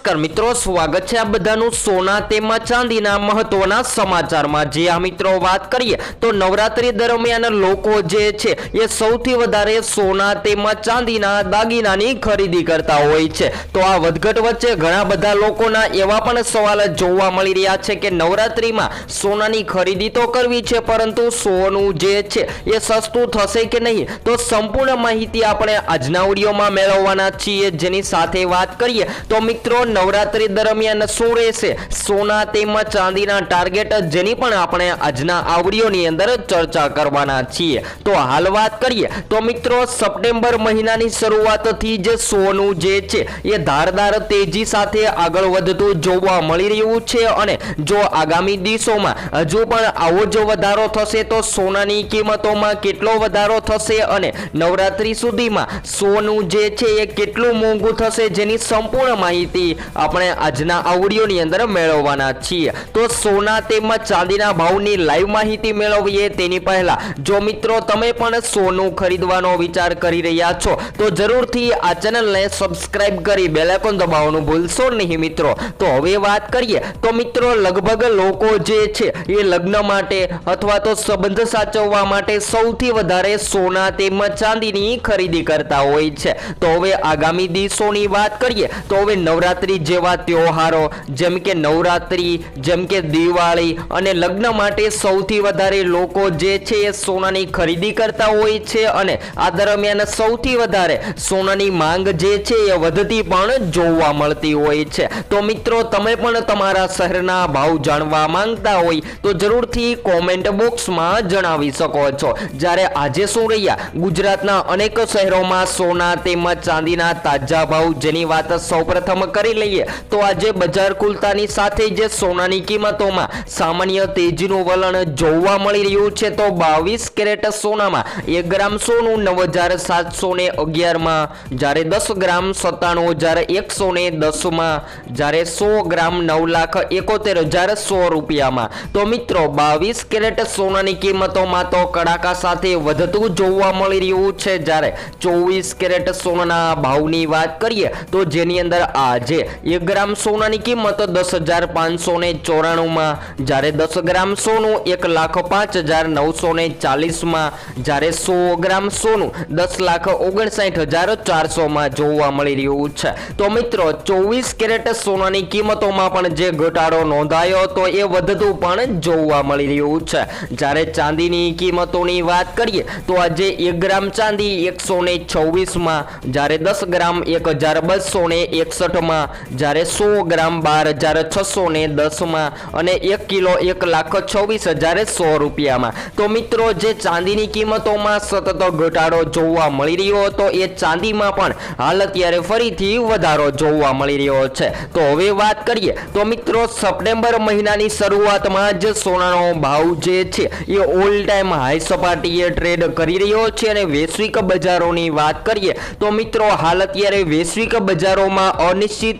નમસ્કાર મિત્રો, સ્વાગત છે આ બધાનું સોના તેમાં ચાંદીના મહત્વના સમાચારમાં. જે આ મિત્રો વાત કરીએ તો નવરાત્રી દરમિયાન લોકો જે છે એ સૌથી વધારે સોના તેમાં ચાંદીના દાગીનાની ખરીદી કરતા હોય છે. તો આ વધઘટ વચ્ચે ઘણા બધા લોકોના એવા પણ સવાલ જોવા મળી રહ્યા છે કે નવરાત્રીમાં સોનાની ખરીદી તો કરવી છે, પરંતુ સોનું જે છે એ સસ્તું થશે કે નહીં? તો સંપૂર્ણ માહિતી આપણે આજના ઓડિયોમાં મેળવવાના છીએ. જેની સાથે વાત કરીએ તો મિત્રો નવરાત્રી દરમિયાન શું રહેશે સોના તેમજ ચાંદીના ટાર્ગેટ જેની પણ આપણે આજના આવડીઓની અંદર ચર્ચા કરવાના છીએ. તો હાલ વાત કરીએ, તો મિત્રો સપ્ટેમ્બર મહિનાની શરૂઆતથી જ સોનું જે છે, એ ધારદાર તેજી સાથે આગળ વધતું જોવા મળી રહ્યું છે અને જો આગામી દિવસોમાં હજુ પણ આવો જો વધારો થશે, તો સોનાની કિંમતોમાં કેટલો વધારો થશે અને નવરાત્રી સુધીમાં સોનું જે છે, એ કેટલું મોંઘું થશે, જેની સંપૂર્ણ માહિતી આપણે આજના આ વિડીયોની અંદર મેળવવાના છીએ. તો સોના તેમજ ચાંદીના ભાવની લાઈવ માહિતી મેળવીએ તેની પહેલા. જો મિત્રો તમે પણ સોનું ખરીદવાનો વિચાર કરી રહ્યા છો, તો જરૂરથી આ ચેનલને સબસ્ક્રાઇબ કરી બેલાઇકોન દબાવવાનું ભૂલશો નહીં મિત્રો. તો હવે વાત કરીએ, તો મિત્રો લગભગ લોકો જે છે, એ લગ્ન માટે અથવા તો સંબંધ સાચવવા માટે સૌથી વધારે સોના તેમજ ચાંદીની ખરીદી કરતા હોય છે. તો હવે આગામી દિવસોની વાત કરીએ, તો હવે નવરાત્રી જેવા તહેવારો જેમ કે નવરાત્રી, જેમ કે દિવાળી અને લગ્ન માટે સૌથી વધારે લોકો જે છે એ સોનાની ખરીદી કરતા હોય છે અને આ દરમિયાન સૌથી વધારે સોનાની માંગ જે છે એ વધતી પણ જોવા મળતી હોય છે. તો મિત્રો, તમે પણ તમારા શહેરના ભાવ જાણવા માંગતા હોય તો જરૂરથી કોમેન્ટ બોક્સમાં જણાવી શકો છો. જ્યારે આજે શું રહ્યા? ગુજરાતના અનેક શહેરોમાં સોના તેમજ ચાંદીના તાજા ભાવ, જેની વાત સૌપ્રથમ કરી લઈએ. તો આજે બજાર ખુલતાની સાથે જે સોનાની કિંમતોમાં સામાન્ય તેજીનું વલણ જોવા મળી રહ્યું છે. તો બાવીસ કેરેટ સોનામાં એક ગ્રામ સોનું નવ હજાર સાતસો ને અગિયારમાં, જ્યારે દસ ગ્રામ સત્તાણું હજાર એકસો ને દસમાં, જ્યારે સો ગ્રામ નવ લાખ એકોતેર હજાર સો રૂપિયામાં. તો મિત્રો, બાવીસ કેરેટ સોનાની કિંમતોમાં તો કડાકા સાથે વધતું જોવા મળી રહ્યું છે. જ્યારે ચોવીસ કેરેટ સોનાના ભાવની વાત કરીએ, તો જેની અંદર આજે એક ગ્રામ સોનાની કિંમત દસ હજાર પાંચસો ને ચોરાણુંમાં. જ્યારે દસ ગ્રામ સોનું એક લાખ પાંચ હજાર નવસો ને ચાલીસમાં. જ્યારે સો ગ્રામ સોનું દસ લાખ ઓગણસાઠ હજાર ચારસોમાં જોવા મળી રહ્યું છે. તો મિત્રો, ચોવીસ કેરેટ સોનાની કિંમતોમાં પણ જે ઘટાડો નોંધાયો હતો એ વધતું પણ જોવા મળી રહ્યું છે. જ્યારે ચાંદીની કિંમતોની વાત કરીએ, તો આજે એક ગ્રામ ચાંદી એકસો ને છવ્વીસમાં. જ્યારે દસ ગ્રામ એક હજાર બસો ને એકસઠમાં. જ્યારે સો ગ્રામ બાર હજાર છસો ને દસમાં અને એક કિલો એક લાખ છવ્વીસ હજાર સો રૂપિયામાં. તો મિત્રો, જે ચાંદીની કિંમતોમાં સતત ઘટાડો જોવા મળી રહ્યો હતો, એ ચાંદીમાં પણ હાલ અત્યારે ફરીથી વધારો જોવા મળી રહ્યો છે. તો હવે વાત કરીએ, તો મિત્રો, સપ્ટેમ્બર મહિનાની શરૂઆતમાં જ સોનાનો ભાવ જે છે, એ ઓલ ટાઈમ હાઈ સપાટીએ ટ્રેડ કરી રહ્યો છે અને વૈશ્વિક બજારોની વાત કરીએ, તો મિત્રો, હાલ અત્યારે વૈશ્વિક બજારોમાં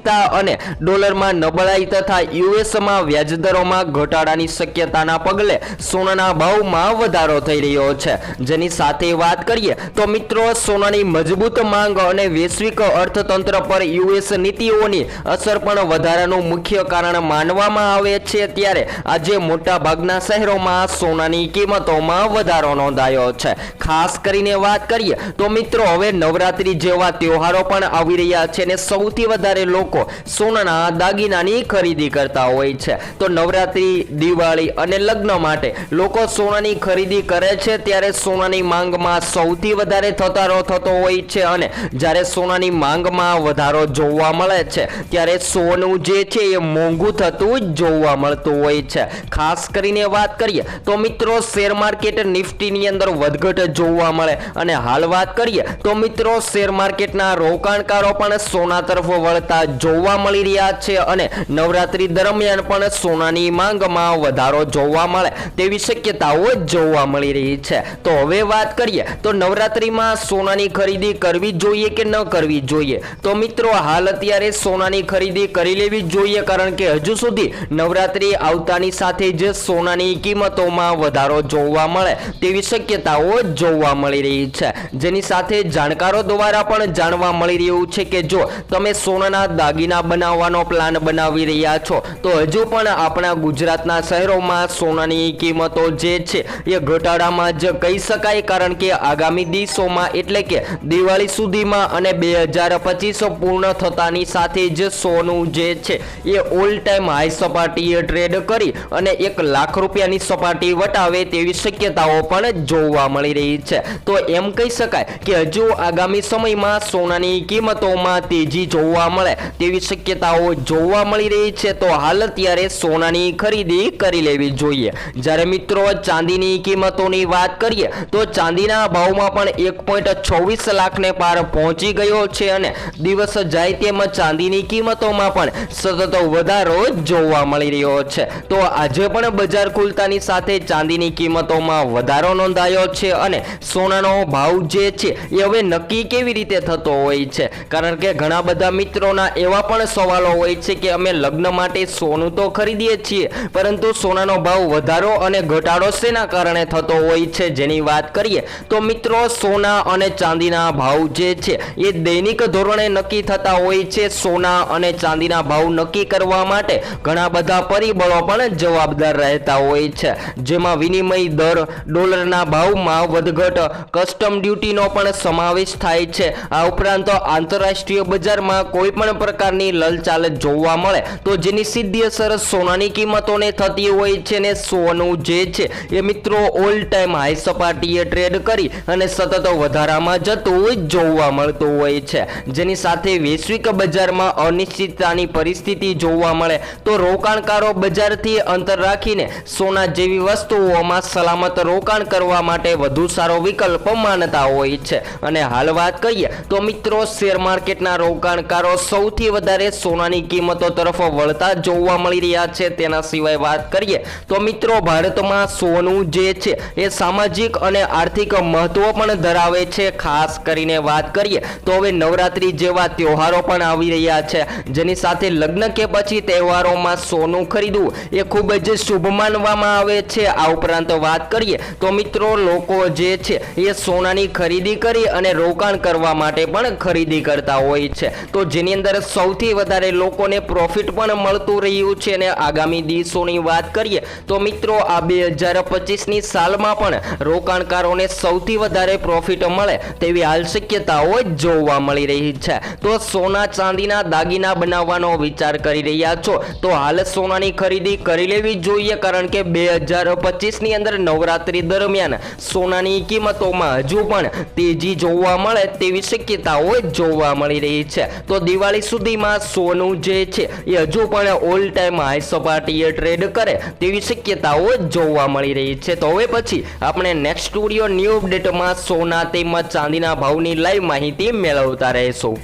અનિશ્ચિતતા અને ડોલરમાં નબળાઈ તથા યુએસમાં વ્યાજદરોમાં ઘટાડાની શક્યતાના પગલે સોનાના ભાવમાં વધારો થઈ રહ્યો છે. જેની સાથે વાત કરીએ તો મિત્રો, સોનાની મજબૂત માંગ અને વૈશ્વિક અર્થતંત્ર પર યુએસ નીતિઓની અસર પણ વધારાનું મુખ્ય કારણ માનવામાં આવે છે ત્યારે આજે મોટા ભાગના શહેરોમાં સોનાની કિંમતોમાં વધારો નોંધાયો છે. ખાસ કરીને વાત કરીએ તો મિત્રો, હવે નવરાત્રી જેવા તહેવારો પણ આવી રહ્યા છે અને સૌથી વધારે લોકો સોનાના દાગીનાની ખરીદી કરતા હોય છે. તો નવરાત્રી, દિવાળી અને લગ્ન માટે લોકો સોનાની ખરીદી કરે છે ત્યારે સોનાની માંગમાં સૌથી વધારે થતારો થતો હોય છે અને જ્યારે સોનાની માંગમાં વધારો જોવા મળે છે ત્યારે સોનું જે છે એ મોંઘું થતું જોવા મળતું હોય છે. ખાસ કરીને વાત કરીએ તો મિત્રો શેર માર્કેટ નિફ્ટીની અંદર વધઘટ જોવા મળે અને હાલ વાત કરીએ તો મિત્રો શેર માર્કેટના રોકાણકારો પણ સોના તરફ વળતા જોવા મળી રહ્યા છે અને નવરાત્રી દરમિયાન પણ સોનાની માંગમાં વધારો જોવા મળે તેવી શક્યતાઓ જોવા મળી રહી છે. તો હવે વાત કરીએ, તો નવરાત્રીમાં સોનાની ખરીદી કરવી જોઈએ કે ન કરવી જોઈએ? તો મિત્રો, હાલ અત્યારે સોનાની ખરીદી કરી લેવી જોઈએ, કારણ કે હજુ સુધી નવરાત્રી આવતાની સાથે જ સોનાની કિંમતોમાં વધારો જોવા મળે તેવી શક્યતાઓ જોવા મળી રહી છે. જેની સાથે જાણકારો દ્વારા પણ જાણવા મળી રહ્યું છે કે જો તમે સોનાના દાગીના બનાવવાનો પ્લાન બનાવી રહ્યા છો. તો હજુ પણ આપણા ગુજરાતના શહેરોમાં સોનાની કિંમતો જે છે, એ ઘટાડામાં જ કહી શકાય. કારણ કે આગામી દિવસોમાં એટલે કે દિવાળી સુધીમાં અને બે હજાર પચીસ પૂર્ણ થતાની સાથે જ સોનું જે છે, એ ઓલ ટાઈમ હાઈ સપાટીએ ટ્રેડ કરી અને એક લાખ રૂપિયાની સપાટી વટાવે તેવી શક્યતાઓ પણ જોવા મળી રહી છે. તો એમ કહી શકાય કે હજુ આગામી સમયમાં સોનાની કિંમતોમાં તેજી જોવા મળે. તેવી શક્યતાઓ જોવા મળી રહી છે, તો હાલ અત્યારે સોનાની ખરીદી કરી લેવી જોઈએ. જ્યારે મિત્રો, ચાંદીની કિંમતોની વાત કરીએ, તો ચાંદીના ભાવમાં પણ એક પોઈન્ટ છવ્વીસ લાખને પાર પહોંચી ગયો છે અને દિવસ જાય તેમ ચાંદીની કિંમતોમાં પણ સતત વધારો જોવા મળી રહ્યો છે. તો આજે પણ બજાર ખુલતાની સાથે ચાંદીની કિંમતોમાં વધારો નોંધાયો છે અને સોનાનો ભાવ જે છે, એ હવે નક્કી કેવી રીતે થતો હોય છે? કારણ કે ઘણા બધા મિત્રોના એવા પણ સવાલો હોય છે કે અમે લગ્ન માટે સોનું તો ખરીદીએ છીએ, પરંતુ સોનાનો ભાવ વધારો અને ઘટાડો શેના કારણે થતો હોય છે જેની વાત કરીએ, તો મિત્રો સોના અને ચાંદીના ભાવ જે છે, એ દૈનિક ધોરણે નક્કી થતા હોય છે. સોના અને ચાંદીના ભાવ નક્કી કરવા માટે ઘણા બધા પરિબળો પણ જવાબદાર રહેતા હોય છે, જેમાં વિનિમય દર, ડોલરના ભાવમાં વધઘટ, કસ્ટમ ડ્યુટીનો પણ સમાવેશ થાય છે. આ ઉપરાંત આંતરરાષ્ટ્રીય બજારમાં કોઈ પણ પ્રકારની લલચાલ જોવા મળે તો જેની સીધી અસર સોનાની કિંમતોને થતી હોય છે ને સોનું જે છે એ મિત્રો ઓલ ટાઈમ હાઈ સપાટીએ ટ્રેડ કરી અને સતત વધારામાં જતું જોવા મળતું હોય છે. જેની સાથે વૈશ્વિક બજારમાં અનિશ્ચિતતાની પરિસ્થિતિ જોવા મળે તો રોકાણકારો બજારથી અંતર રાખીને સોના જેવી વસ્તુઓમાં સલામત રોકાણ કરવા માટે વધુ સારો વિકલ્પ માનતા હોય છે. અને હાલ વાત કરીએ તો મિત્રો શેર માર્કેટના રોકાણકારો સૌથી વધારે સોનાની કિંમતો તરફ વળતા જોવા મળી રહ્યા છે. તેના સિવાય વાત કરીએ તો મિત્રો, ભારતમાં સોનું જે છે એ સામાજિક અને આર્થિક મહત્વ પણ ધરાવે છે. ખાસ કરીને વાત કરીએ તો હવે નવરાત્રી જેવા તહેવારો પણ આવી રહ્યા છે. જેની સાથે લગ્ન કે પછી તહેવારોમાં સોનું ખરીદવું એ ખૂબ જ શુભ માનવામાં આવે છે. આ ઉપરાંત વાત કરીએ તો મિત્રો, લોકો જે છે એ સોનાની ખરીદી કરી અને રોકાણ કરવા માટે પણ ખરીદી કરતા હોય છે. તો જેની અંદર સૌથી વધારે લોકોને પ્રોફિટ પણ મળતું રહ્યું છે અને આગામી દિવસોની વાત કરીએ તો મિત્રો આ બે હજાર પચીસની સાલમાં પણ રોકાણકારોને સૌથી વધારે પ્રોફિટ મળે તેવી હાલ શક્યતાઓ જોવા મળી રહી છે. તો સોના ચાંદીના દાગીના બનાવવાનો વિચાર કરી રહ્યા છો તો હાલ સોનાની ખરીદી કરી લેવી જોઈએ કારણ કે બે હજાર પચીસની અંદર નવરાત્રી દરમિયાન સોનાની કિંમતોમાં હજુ પણ તેજી જોવા મળે તેવી શક્યતાઓ જોવા મળી રહી છે. તો દિવાળી સુધીમાં સોનું જે છે એ હજુ પણ ઓલ ટાઈમ હાઈ સપાટીએ ટ્રેડ કરે તેવી શક્યતાઓ જોવા મળી રહી છે. તો હવે પછી આપણે નેક્સ્ટ સ્ટુડિયો ન્યૂ અપડેટમાં સોના તેમજ ચાંદીના ભાવની લાઈવ માહિતી મેળવતા રહીશું.